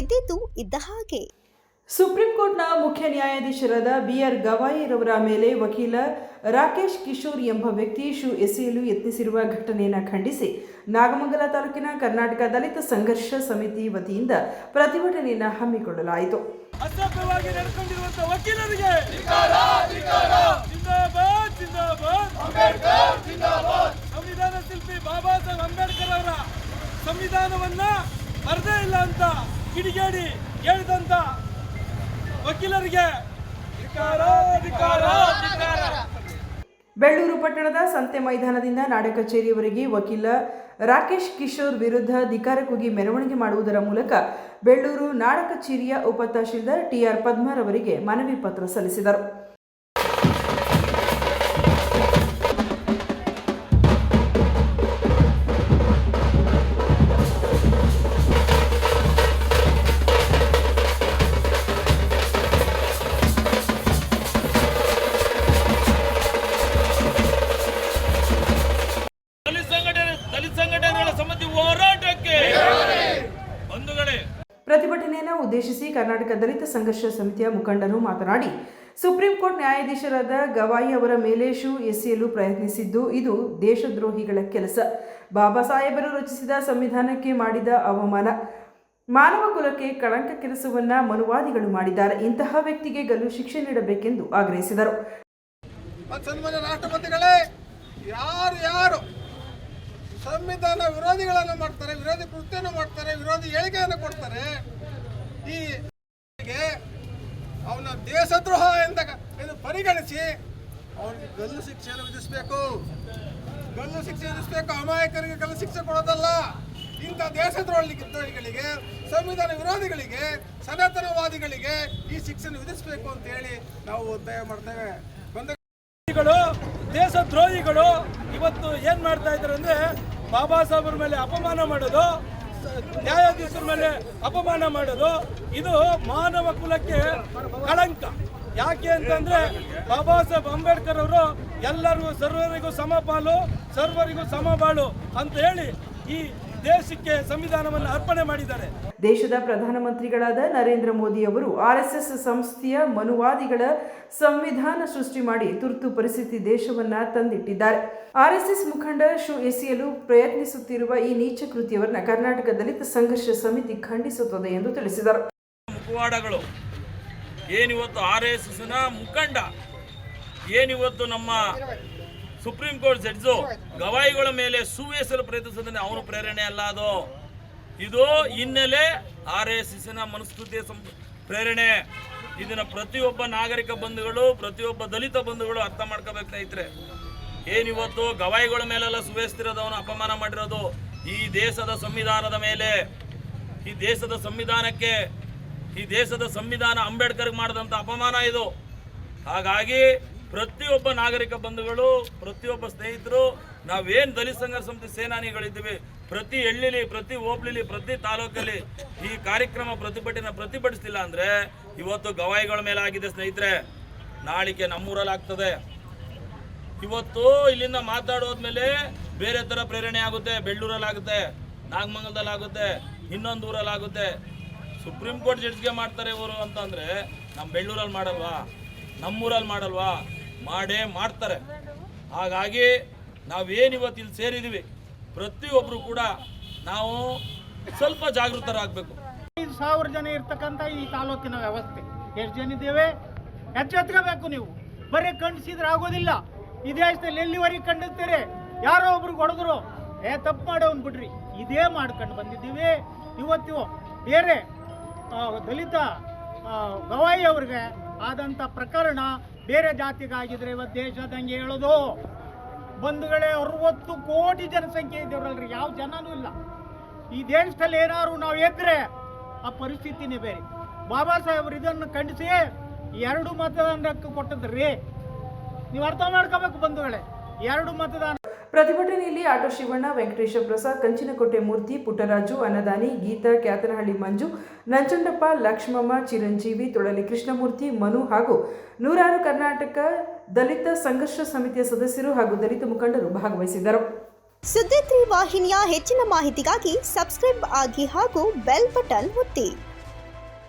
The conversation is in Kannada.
ಇದ್ದಿದ್ದು ಇದ್ದ ಹಾಗೆ. ಸುಪ್ರೀಂ ಕೋರ್ಟ್ನ ಮುಖ್ಯ ನ್ಯಾಯಾಧೀಶರಾದ ಬಿಆರ್ ಗವಾಯಿರವರ ಮೇಲೆ ವಕೀಲ ರಾಕೇಶ್ ಕಿಶೋರ್ ಎಂಬ ವ್ಯಕ್ತಿ ಶೂ ಎಸೆಯಲು ಯತ್ನಿಸಿರುವ ಘಟನೆಯನ್ನು ಖಂಡಿಸಿ ನಾಗಮಂಗಲ ತಾಲೂಕಿನ ಕರ್ನಾಟಕ ದಲಿತ ಸಂಘರ್ಷ ಸಮಿತಿ ವತಿಯಿಂದ ಪ್ರತಿಭಟನೆಯನ್ನು ಹಮ್ಮಿಕೊಳ್ಳಲಾಯಿತು ಅಸಭ್ಯವಾಗಿ ನಡ್ಕೊಂಡಿರುವಂತ ವಕೀಲರಿಗೆ ಜಿಂದಾಬಾದ್ ಜಿಂದಾಬಾದ್ ಸಂವಿಧಾನ ಶಿಲ್ಪಿ ಬಾಬಾ ಸಾಹೇಬ್ ಅಂಬೇಡ್ಕರ್ ಅವರ ಸಂವಿಧಾನವನ್ನ ಬರದೇ ಇಲ್ಲ ಅಂತ ಕಿಡಿಗೇಡಿ ಹೇಳಿದಂತ ವಕೀಲರಿಗೆ. ಬೆಳ್ಳೂರು ಪಟ್ಟಣದ ಸಂತೆ ಮೈದಾನದಿಂದ ನಾಡ ಕಚೇರಿಯವರೆಗೆ ವಕೀಲ ರಾಕೇಶ್ ಕಿಶೋರ್ ವಿರುದ್ಧ ಧಿಕಾರ ಕೂಗಿ ಮೆರವಣಿಗೆ ಮಾಡುವುದರ ಮೂಲಕ ಬೆಳ್ಳೂರು ನಾಡ ಕಚೇರಿಯ ಉಪ ತಹಶೀಲ್ದಾರ್ ಟಿಆರ್ ಪದ್ಮಾರವರಿಗೆ ಮನವಿ ಪತ್ರ ಸಲ್ಲಿಸಿದರು ಉದ್ದೇಶಿಸಿ ಕರ್ನಾಟಕ ದಲಿತ ಸಂಘರ್ಷ ಸಮಿತಿಯ ಮುಖಂಡರು ಮಾತನಾಡಿ, ಸುಪ್ರೀಂ ಕೋರ್ಟ್ ನ್ಯಾಯಾಧೀಶರಾದ ಗವಾಯಿ ಅವರ ಮೇಲೆ ಶೂ ಎಸೆಯಲು ಪ್ರಯತ್ನಿಸಿದ್ದು ಇದು ದೇಶದ್ರೋಹಿಗಳ ಕೆಲಸ. ಬಾಬಾ ಸಾಹೇಬರು ರಚಿಸಿದ ಸಂವಿಧಾನಕ್ಕೆ ಮಾಡಿದ ಅವಮಾನ. ಮಾನವ ಕುಲಕ್ಕೆ ಕಳಂಕ ಕೆಲಸವನ್ನ ಮನುವಾದಿಗಳು ಮಾಡಿದ್ದಾರೆ. ಇಂತಹ ವ್ಯಕ್ತಿಗೆ ಗಲ್ಲು ಶಿಕ್ಷೆ ನೀಡಬೇಕೆಂದು ಆಗ್ರಹಿಸಿದರು. ರಾಷ್ಟ್ರಪತಿಗಳೇ, ಯಾರು ಯಾರು ಸಂವಿಧಾನ ವಿರೋಧಿಗಳನ್ನು ಮಾಡ್ತಾರೆ, ವಿರೋಧಿ ಕೃತ್ಯವನ್ನು ಮಾಡ್ತಾರೆ, ವಿರೋಧಿ ಹೇಳಿಕೆಯನ್ನು ಕೊಡ್ತಾರೆ ಈ ಅವನ ದೇಶದ್ರೋಹ ಎಂದ ಎಂದು ಪರಿಗಣಿಸಿ ಅವನಿಗೆ ಗಲ್ಲು ಶಿಕ್ಷೆಯನ್ನು ವಿಧಿಸಬೇಕು. ಗಲ್ಲು ಶಿಕ್ಷೆ ವಿಧಿಸಬೇಕು. ಅಮಾಯಕರಿಗೆ ಗಲ್ಲು ಶಿಕ್ಷೆ ಕೊಡೋದಲ್ಲ. ಇಂಥ ದೇಶದ್ರೋಹಿಗಳಿಗೆ ದ್ರೋಹಿಗಳಿಗೆ ಸಂವಿಧಾನ ವಿರೋಧಿಗಳಿಗೆ, ಸನಾತನವಾದಿಗಳಿಗೆ ಈ ಶಿಕ್ಷೆಯನ್ನು ವಿಧಿಸಬೇಕು ಅಂತ ಹೇಳಿ ನಾವು ಒತ್ತಾಯ ಮಾಡ್ತೇವೆ. ದೇಶದ್ರೋಹಿಗಳು ದೇಶ ದ್ರೋಹಿಗಳು ಇವತ್ತು ಏನ್ ಮಾಡ್ತಾ ಇದ್ದಾರೆ ಅಂದ್ರೆ ಬಾಬಾ ಸಾಹೇಬ್ರ ಮೇಲೆ ಅಪಮಾನ ಮಾಡೋದು ನ್ಯಾಯಾಧೀಶರ ಮೇಲೆ ಅಪಮಾನ ಮಾಡೋದು, ಇದು ಮಾನವ ಕುಲಕ್ಕೆ ಕಳಂಕ. ಯಾಕೆ ಅಂತಂದ್ರೆ ಬಾಬಾ ಸಾಹೇಬ್ ಅಂಬೇಡ್ಕರ್ ಅವರು ಎಲ್ಲರಿಗೂ ಸರ್ವರಿಗೂ ಸಮಪಾಲು ಸರ್ವರಿಗೂ ಸಮಬಾಳು ಅಂತ ಹೇಳಿ ಈ ದೇಶಕ್ಕೆ ಸಂವಿಧಾನವನ್ನು ಅರ್ಪಣೆ ಮಾಡಿದ್ದಾರೆ. ದೇಶದ ಪ್ರಧಾನಮಂತ್ರಿಗಳಾದ ನರೇಂದ್ರ ಮೋದಿ ಅವರು ಆರ್ಎಸ್ಎಸ್ ಸಂಸ್ಥೆಯ ಮನುವಾದಿಗಳ ಸಂವಿಧಾನ ಸೃಷ್ಟಿ ಮಾಡಿ ತುರ್ತು ಪರಿಸ್ಥಿತಿ ದೇಶವನ್ನ ತಂದಿಟ್ಟಿದ್ದಾರೆ. ಆರ್ಎಸ್ಎಸ್ ಮುಖಂಡ ಶು ಎಸೆಯಲು ಪ್ರಯತ್ನಿಸುತ್ತಿರುವ ಈ ನೀಚ ಕೃತಿಯವರನ್ನ ಕರ್ನಾಟಕ ದಲಿತ ಸಂಘರ್ಷ ಸಮಿತಿ ಖಂಡಿಸುತ್ತದೆ ಎಂದು ತಿಳಿಸಿದರು. ಮುಖವಾಡಗಳು ಏನಿವತ್ತು ಆರ್ ಎಸ್ ಎಸ್ನ ಮುಖಂಡ ಏನಿವತ್ತು ನಮ್ಮ ಸುಪ್ರೀಂ ಕೋರ್ಟ್ ಜಡ್ಜು ಗವಾಯಿಗಳ ಮೇಲೆ ಸುವೇಸಲು ಪ್ರಯತ್ನಿಸೋದನ್ನ ಅವನು ಪ್ರೇರಣೆ ಅಲ್ಲ ಅದು. ಇದು ಹಿನ್ನೆಲೆ ಆರ್ ಎಸ್ ಎಸ್ನ ಮನಸ್ಕೃತಿಯ ಸಂ ಪ್ರೇರಣೆ. ಇದನ್ನ ಪ್ರತಿಯೊಬ್ಬ ನಾಗರಿಕ ಬಂಧುಗಳು ಪ್ರತಿಯೊಬ್ಬ ದಲಿತ ಬಂಧುಗಳು ಅರ್ಥ ಮಾಡ್ಕೋಬೇಕು ಸ್ನೇಹಿತರೆ. ಏನಿವತ್ತು ಗವಾಯಿಗಳ ಮೇಲೆಲ್ಲ ಸುವೇಸ್ತಿರೋದವನು ಅಪಮಾನ ಮಾಡಿರೋದು. ಈ ದೇಶದ ಸಂವಿಧಾನದ ಮೇಲೆ ಈ ದೇಶದ ಸಂವಿಧಾನಕ್ಕೆ ಈ ದೇಶದ ಸಂವಿಧಾನ ಅಂಬೇಡ್ಕರ್ಗೆ ಮಾಡಿದಂಥ ಅಪಮಾನ ಇದು. ಹಾಗಾಗಿ ಪ್ರತಿಯೊಬ್ಬ ನಾಗರಿಕ ಬಂಧುಗಳು, ಪ್ರತಿಯೊಬ್ಬ ಸ್ನೇಹಿತರು, ನಾವೇನು ದಲಿತ ಸಂಘರ್ಷ ಸಮಿತಿ ಸೇನಾನಿಗಳಿದ್ದೀವಿ, ಪ್ರತಿ ಹಳ್ಳಿಲಿ ಪ್ರತಿ ಹೋಬ್ಳಿಲಿ, ಪ್ರತಿ ತಾಲೂಕಲ್ಲಿ ಈ ಕಾರ್ಯಕ್ರಮ ಪ್ರತಿಭಟನೆ ಪ್ರತಿಭಟಿಸ್ತಿಲ್ಲ ಅಂದರೆ ಇವತ್ತು ಗವಾಯಿಗಳ ಮೇಲೆ ಆಗಿದೆ ಸ್ನೇಹಿತರೆ. ನಾಳಿಕೆ ನಮ್ಮೂರಲ್ಲಿ ಆಗ್ತದೆ ಇವತ್ತು ಇಲ್ಲಿಂದ ಮಾತಾಡೋದ್ಮೇಲೆ ಬೇರೆ ಥರ ಪ್ರೇರಣೆ ಆಗುತ್ತೆ. ಬೆಳ್ಳೂರಲ್ಲಿ ಆಗುತ್ತೆ ನಾಗಮಂಗಲದಲ್ಲಿ ಆಗುತ್ತೆ ಇನ್ನೊಂದು ಊರಲ್ಲಿ ಆಗುತ್ತೆ ಸುಪ್ರೀಂ ಕೋರ್ಟ್ ಜಡ್ಜ್ಗೆ ಮಾಡ್ತಾರೆ ಇವರು ಅಂತಂದರೆ ನಮ್ಮ ಬೆಳ್ಳೂರಲ್ಲಿ ಮಾಡಲ್ವಾ? ನಮ್ಮೂರಲ್ಲಿ ಮಾಡಲ್ವಾ? ಮಾಡೇ ಮಾಡ್ತಾರೆ. ಹಾಗಾಗಿ ನಾವೇನು ಇವತ್ತು ಇಲ್ಲಿ ಸೇರಿದ್ದೀವಿ ಪ್ರತಿಯೊಬ್ಬರು ಕೂಡ ನಾವು ಸ್ವಲ್ಪ ಜಾಗೃತರಾಗಬೇಕು. ಐದು ಸಾವಿರ ಜನ ಇರ್ತಕ್ಕಂಥ ಈ ತಾಲೂಕಿನ ವ್ಯವಸ್ಥೆ. ಎಷ್ಟು ಜನ ಇದ್ದೇವೆ? ಎಚ್ಚೆತ್ಕೋಬೇಕು ನೀವು. ಬರೀ ಖಂಡಿಸಿದ್ರೆ ಆಗೋದಿಲ್ಲ. ಈ ದೇಶದಲ್ಲಿ ಎಲ್ಲಿವರೆಗೆ ಖಂಡಿಸ್ತೀರಿ ಯಾರೋ ಒಬ್ರು ಹೊಡೆದ್ರು, ಏ, ತಪ್ಪು ಮಾಡೋ ಬಿಡ್ರಿ ಇದೇ ಮಾಡ್ಕೊಂಡು ಬಂದಿದ್ದೀವಿ. ಇವತ್ತು ಬೇರೆ ದಲಿತ ಗವಾಯಿ ಅವ್ರಿಗೆ ಆದಂಥ ಪ್ರಕರಣ ಬೇರೆ ಜಾತಿಗಾಗಿದ್ರೆ ಇವತ್ತು ದೇಶದಂಗೆ ಹೇಳೋದು. ಬಂಧುಗಳೇ ಅರವತ್ತು ಕೋಟಿ ಜನಸಂಖ್ಯೆ ಇದ್ದೇವ್ರಲ್ರಿ ಯಾವ ಜನನೂ ಇಲ್ಲ. ಈ ದೇಶದಲ್ಲಿ ಏನಾದ್ರು ನಾವು ಎದ್ರೆ ಆ ಪರಿಸ್ಥಿತಿನೇ ಬೇರೆ. ಬಾಬಾ ಸಾಹೇಬ್ರು ಇದನ್ನು ಖಂಡಿಸಿ ಎರಡು ಮತದಾನಕ್ಕೆ ಕೊಟ್ಟದ್ರಿ. ನೀವು ಅರ್ಥ ಮಾಡ್ಕೋಬೇಕು ಬಂಧುಗಳೇ, ಎರಡು ಮತದಾನ ಪ್ರತಿಭಟನೆಯಲ್ಲಿ ಆಟೋ ಶಿವಣ್ಣ, ವೆಂಕಟೇಶ ಪ್ರಸಾದ್ ಕಂಚಿನಕೋಟೆ ಮೂರ್ತಿ, ಪುಟ್ಟರಾಜು, ಅನ್ನದಾನಿ, ಗೀತಾ, ಕ್ಯಾತನಹಳ್ಳಿ ಮಂಜು ನಂಜುಂಡಪ್ಪ ಲಕ್ಷ್ಮಮ್ಮ, ಚಿರಂಜೀವಿ, ತೊಳಲಿ ಕೃಷ್ಣಮೂರ್ತಿ, ಮನು ಹಾಗೂ ನೂರಾರು ಕರ್ನಾಟಕ ದಲಿತ ಸಂಘರ್ಷ ಸಮಿತಿಯ ಸದಸ್ಯರು ಹಾಗೂ ದಲಿತ ಮುಖಂಡರು ಭಾಗವಹಿಸಿದ್ದರು. ಸುದ್ದಿ ವಾಹಿನಿಯ ಹೆಚ್ಚಿನ ಮಾಹಿತಿಗಾಗಿ ಸಬ್ಸ್ಕ್ರೈಬ್ ಆಗಿ ಹಾಗೂ ಬೆಲ್ ಬಟನ್ ಒತ್ತಿ.